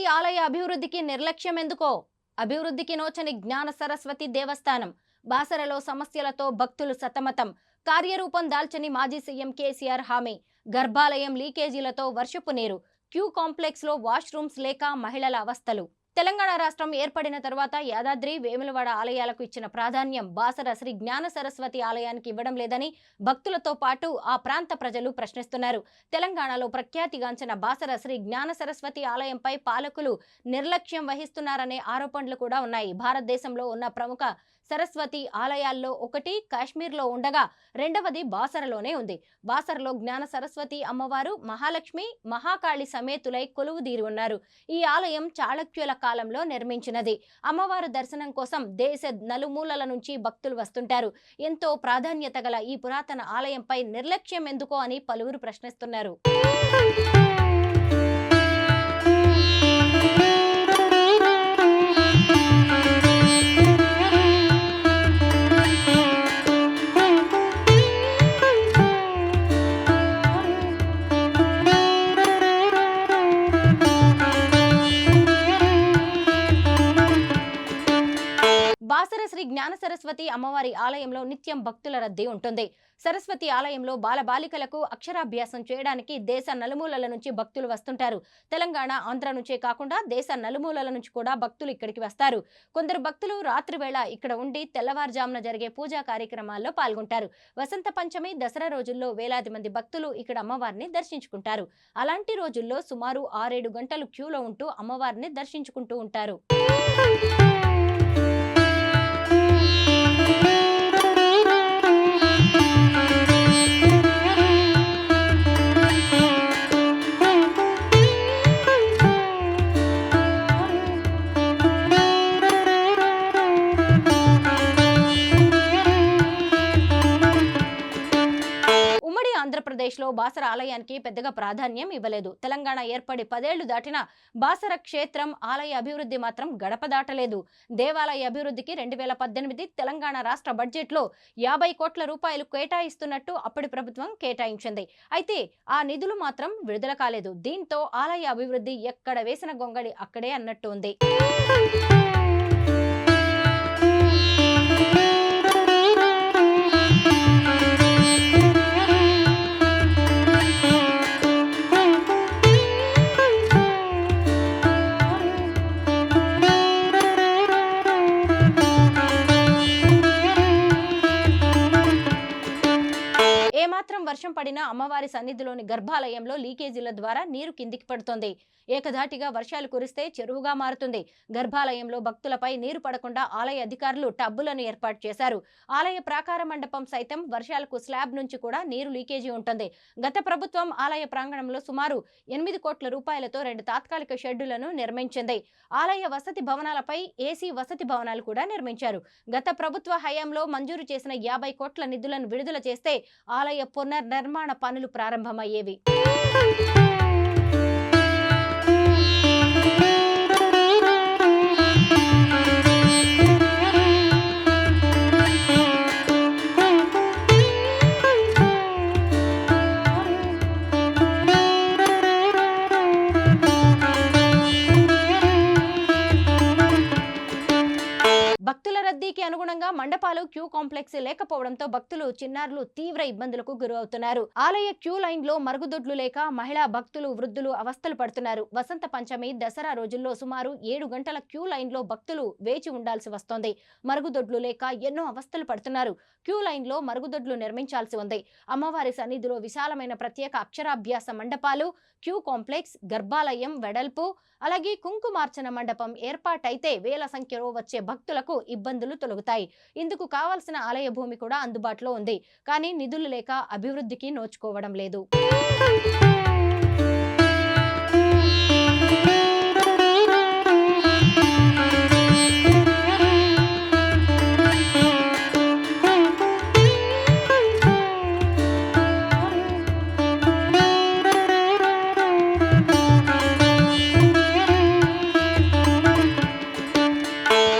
ఆలయ అభివృద్ధికి నిర్లక్ష్యం ఎందుకో? అభివృద్ధికి నోచని జ్ఞాన సరస్వతి దేవస్థానం. బాసరలో సమస్యలతో భక్తులు సతమతం. కార్యరూపం దాల్చని మాజీ సీఎం కేసీఆర్ హామీ. గర్భాలయం లీకేజీలతో వర్షపు నీరు. క్యూ కాంప్లెక్స్లో వాష్రూమ్స్ లేక మహిళల అవస్థలు. తెలంగాణ రాష్ట్రం ఏర్పడిన తర్వాత యాదాద్రి వేములవాడ ఆలయాలకు ఇచ్చిన ప్రాధాన్యం బాసర శ్రీ జ్ఞాన సరస్వతి ఆలయానికి ఇవ్వడం లేదని భక్తులతో పాటు ఆ ప్రాంత ప్రజలు ప్రశ్నిస్తున్నారు. తెలంగాణలో ప్రఖ్యాతిగాంచిన బాసర శ్రీ జ్ఞాన సరస్వతి ఆలయంపై పాలకులు నిర్లక్ష్యం వహిస్తున్నారనే ఆరోపణలు కూడా ఉన్నాయి. భారతదేశంలో ఉన్న ప్రముఖ సరస్వతి ఆలయాల్లో ఒకటి కాశ్మీర్లో ఉండగా రెండవది బాసరలోనే ఉంది. బాసరలో జ్ఞాన సరస్వతి అమ్మవారు మహాలక్ష్మి మహాకాళి సమేతులై కొలువుదీరి ఉన్నారు. ఈ ఆలయం చాళక్యుల కాలంలో నిర్మించినది. అమ్మవారు దర్శనం కోసం దేశ నలుమూలల నుంచి భక్తులు వస్తుంటారు. ఎంతో ప్రాధాన్యత గల ఈ పురాతన ఆలయంపై నిర్లక్ష్యం ఎందుకో అని పలువురు ప్రశ్నిస్తున్నారు. జ్ఞాన సరస్వతి అమ్మవారి ఆలయంలో నిత్యం భక్తుల రద్దీ ఉంటుంది. సరస్వతి ఆలయంలో బాలబాలికలకు అక్షరాభ్యాసం చేయడానికి దేశ నలుమూలల నుంచి భక్తులు వస్తుంటారు. తెలంగాణ ఆంధ్ర నుంచే కాకుండా దేశ నలుమూలల నుంచి కూడా భక్తులు ఇక్కడికి వస్తారు. కొందరు భక్తులు రాత్రి వేళ ఇక్కడ ఉండి తెల్లవారుజామున జరిగే పూజా కార్యక్రమాల్లో పాల్గొంటారు. వసంత పంచమి దసరా రోజుల్లో వేలాది మంది భక్తులు ఇక్కడ అమ్మవారిని దర్శించుకుంటారు. అలాంటి రోజుల్లో సుమారు ఆరేడు గంటలు క్యూలో ఉంటూ అమ్మవారిని దర్శించుకుంటూ ఉంటారు. ఆంధ్రప్రదేశ్లో బాసర ఆలయానికి పెద్దగా ప్రాధాన్యం ఇవ్వలేదు. తెలంగాణ ఏర్పడి పదేళ్ళు దాటిన బాసర క్షేత్రం ఆలయ అభివృద్ధి మాత్రం గడప దాటలేదు. దేవాలయ అభివృద్ధికి రెండు వేల పద్దెనిమిది తెలంగాణ రాష్ట్ర బడ్జెట్లో యాభై కోట్ల రూపాయలు కేటాయిస్తున్నట్టు అప్పటి ప్రభుత్వం కేటాయించింది. అయితే ఆ నిధులు మాత్రం విడుదల కాలేదు. దీంతో ఆలయ అభివృద్ధి ఎక్కడ వేసిన గొంగళి అక్కడే అన్నట్టు ఉంది. వర్షం పడినా అమ్మవారి సన్నిధిలోని గర్భాలయంలో లీకేజీల ద్వారా నీరు కిందికి పడుతోంది. ఏకధాటిగా వర్షాలు కురిస్తే చెరువుగా మారుతుంది. గర్భాలయంలో భక్తులపై నీరు పడకుండా ఆలయ అధికారులు టబ్బులను ఏర్పాటు చేశారు. ఆలయ ప్రాకార మండపం సైతం వర్షాలకు స్లాబ్ నుంచి కూడా నీరు లీకేజీ ఉంటుంది. గత ప్రభుత్వం ఆలయ ప్రాంగణంలో సుమారు ఎనిమిది కోట్ల రూపాయలతో రెండు తాత్కాలిక షెడ్డులను నిర్మించింది. ఆలయ వసతి భవనాలపై ఏసీ వసతి భవనాలు కూడా నిర్మించారు. గత ప్రభుత్వ హయాంలో మంజూరు చేసిన యాభై కోట్ల నిధులను విడుదల చేస్తే ఆలయ పునర్ నిర్మాణ పనులు ప్రారంభమయ్యేవి. భక్తుల రద్దీకి అనుగుణంగా మండపాలు క్యూ కాంప్లెక్స్ లేకపోవడంతో భక్తులు చిన్నారులు తీవ్ర ఇబ్బందులకు గురవుతున్నారు. ఆలయ క్యూ లైన్లో మరుగుదొడ్లు లేక మహిళా భక్తులు వృద్ధులు అవస్థలు పడుతున్నారు. వసంత పంచమి దసరా రోజుల్లో సుమారు ఏడు గంటల క్యూ లైన్లో భక్తులు వేచి ఉండాల్సి వస్తోంది. మరుగుదొడ్లు లేక ఎన్నో అవస్థలు పడుతున్నారు. క్యూ లైన్లో మరుగుదొడ్లు నిర్మించాల్సి ఉంది. అమ్మవారి సన్నిధిలో విశాలమైన ప్రత్యేక అక్షరాభ్యాస మండపాలు క్యూ కాంప్లెక్స్ గర్భాలయం వెడల్పు అలాగే కుంకుమార్చన మండపం ఏర్పాటైతే వేల సంఖ్యలో వచ్చే భక్తులకు ఇబ్బందులు తొలగుతాయి. ఇందుకు కావాల్సిన ఆలయ భూమి కూడా అందుబాటులో ఉంది. కానీ నిధులు లేక అభివృద్ధికి నోచుకోవడం లేదు.